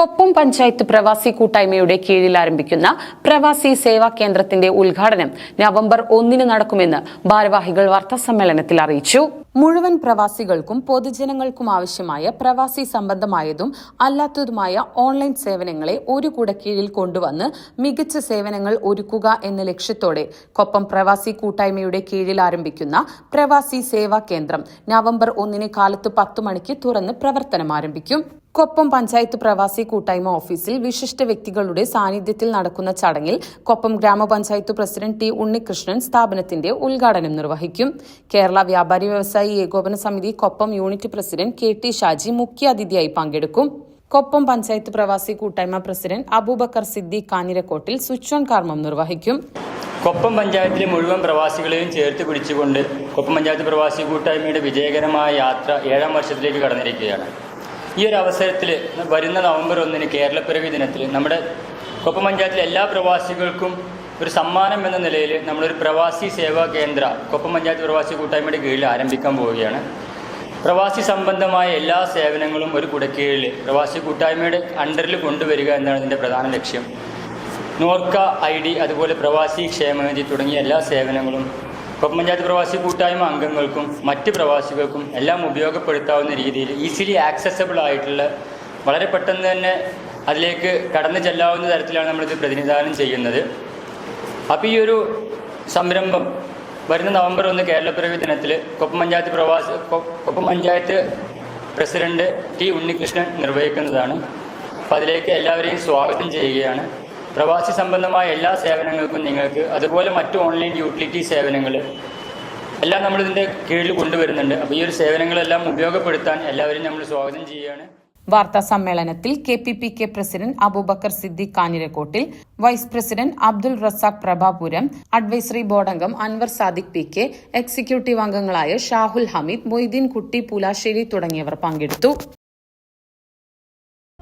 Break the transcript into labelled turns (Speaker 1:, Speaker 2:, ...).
Speaker 1: കൊപ്പം പഞ്ചായത്ത് പ്രവാസി കൂട്ടായ്മയുടെ കീഴിൽ ആരംഭിക്കുന്ന പ്രവാസി സേവാ കേന്ദ്രത്തിന്റെ ഉദ്ഘാടനം നവംബർ ഒന്നിന് നടക്കുമെന്ന് ഭാരവാഹികൾ വാർത്താസമ്മേളനത്തിൽ അറിയിച്ചു. മുഴുവൻ പ്രവാസികൾക്കും പൊതുജനങ്ങൾക്കും ആവശ്യമായ പ്രവാസി സംബന്ധമായതും അല്ലാത്തതുമായ ഓൺലൈൻ സേവനങ്ങളെ ഒരു കൂടെ കീഴിൽ കൊണ്ടുവന്ന് മികച്ച സേവനങ്ങൾ ഒരുക്കുക എന്ന ലക്ഷ്യത്തോടെ കൊപ്പം പ്രവാസി കൂട്ടായ്മയുടെ കീഴിൽ ആരംഭിക്കുന്ന പ്രവാസി സേവാ കേന്ദ്രം നവംബർ ഒന്നിന് കാലത്ത് പത്ത് മണിക്ക് തുറന്ന് പ്രവർത്തനം ആരംഭിക്കും. കൊപ്പം പഞ്ചായത്ത് പ്രവാസി കൂട്ടായ്മ ഓഫീസിൽ വിശിഷ്ട വ്യക്തികളുടെ സാന്നിധ്യത്തിൽ നടക്കുന്ന ചടങ്ങിൽ കൊപ്പം ഗ്രാമപഞ്ചായത്ത് പ്രസിഡന്റ് ടി ഉണ്ണികൃഷ്ണൻ സ്ഥാപനത്തിന്റെ ഉദ്ഘാടനം നിർവഹിക്കും. കേരള വ്യാപാരി വ്യവസായി ഏകോപന സമിതി Koppam unit president K T Shaji മുഖ്യാതിഥിയായി പങ്കെടുക്കും. കൊപ്പം പഞ്ചായത്ത് പ്രവാസി കൂട്ടായ്മ president Abubakar Siddique Kanhirakottil switch on കർമ്മം നിർവഹിക്കും.
Speaker 2: കൊപ്പം പഞ്ചായത്തിലെ മുഴുവൻ പ്രവാസികളെയും ചേർത്ത് പിടിച്ചുകൊണ്ട് കൊപ്പം പഞ്ചായത്ത് പ്രവാസി കൂട്ടായ്മയുടെ വിജയകരമായ യാത്ര ഏഴാം വർഷത്തിലേക്ക് കടന്നിരിക്കുകയാണ്. ഈ ഒരു അവസരത്തിൽ വരുന്ന നവംബർ ഒന്നിന് കേരളപ്പിറവി ദിനത്തിൽ നമ്മുടെ കൊപ്പം പഞ്ചായത്തിലെ എല്ലാ പ്രവാസികൾക്കും ഒരു സമ്മാനം എന്ന നിലയിൽ നമ്മളൊരു പ്രവാസി സേവാ കേന്ദ്ര കൊപ്പം പഞ്ചായത്ത് പ്രവാസി കൂട്ടായ്മയുടെ കീഴിൽ ആരംഭിക്കാൻ പോവുകയാണ്. പ്രവാസി സംബന്ധമായ എല്ലാ സേവനങ്ങളും ഒരു കുടക്കീഴിൽ പ്രവാസി കൂട്ടായ്മയുടെ അണ്ടറിൽ കൊണ്ടുവരിക എന്നാണ് ഇതിന്റെ പ്രധാന ലക്ഷ്യം. നോർക്ക ഐ ഡി അതുപോലെ പ്രവാസി ക്ഷേമനിധി തുടങ്ങിയ എല്ലാ സേവനങ്ങളും കൊപ്പം പഞ്ചായത്ത് പ്രവാസി കൂട്ടായ്മ അംഗങ്ങൾക്കും മറ്റ് പ്രവാസികൾക്കും എല്ലാം ഉപയോഗപ്പെടുത്താവുന്ന രീതിയിൽ ഈസിലി ആക്സസബിൾ ആയിട്ടുള്ള വളരെ പെട്ടെന്ന് തന്നെ അതിലേക്ക് കടന്നു ചെല്ലാവുന്ന തരത്തിലാണ് നമ്മളിത് പ്രതിനിധാനം ചെയ്യുന്നത്. അപ്പോൾ ഈ ഒരു സംരംഭം വരുന്ന നവംബർ ഒന്ന് കേരളപ്പിറവി ദിനത്തിൽ കൊപ്പം പഞ്ചായത്ത് പ്രവാസി കൊപ്പം പഞ്ചായത്ത് പ്രസിഡന്റ് ടി ഉണ്ണികൃഷ്ണൻ നിർവഹിക്കുന്നതാണ്. അപ്പം അതിലേക്ക് എല്ലാവരെയും സ്വാഗതം ചെയ്യുകയാണ്. പ്രവാസി സംബന്ധമായ എല്ലാ സേവനങ്ങൾക്കും നിങ്ങൾക്ക് അതുപോലെ മറ്റു ഓൺലൈൻ യൂട്ടിലിറ്റി സേവനങ്ങൾ എല്ലാം നമ്മളിതിന്റെ കീഴിൽ കൊണ്ടുവരുന്നുണ്ട്. അപ്പോൾ ഈ ഒരു സേവനങ്ങളെല്ലാം ഉപയോഗപ്പെടുത്താൻ എല്ലാവരും നമ്മൾ സ്വാഗതം ചെയ്യുകയാണ്.
Speaker 1: വാർത്താ സമ്മേളനത്തിൽ K P P K president Abubakar Siddique Kanhirakottil vice president Abdul Razak Prabhapuram advisory board അംഗം Anwar Sadique P K executive അംഗങ്ങളായ ഷാഹുൽ ഹമീദ് മൊയ്തീൻ കുട്ടി പുലാശ്ശേരി തുടങ്ങിയവർ പങ്കെടുത്തു.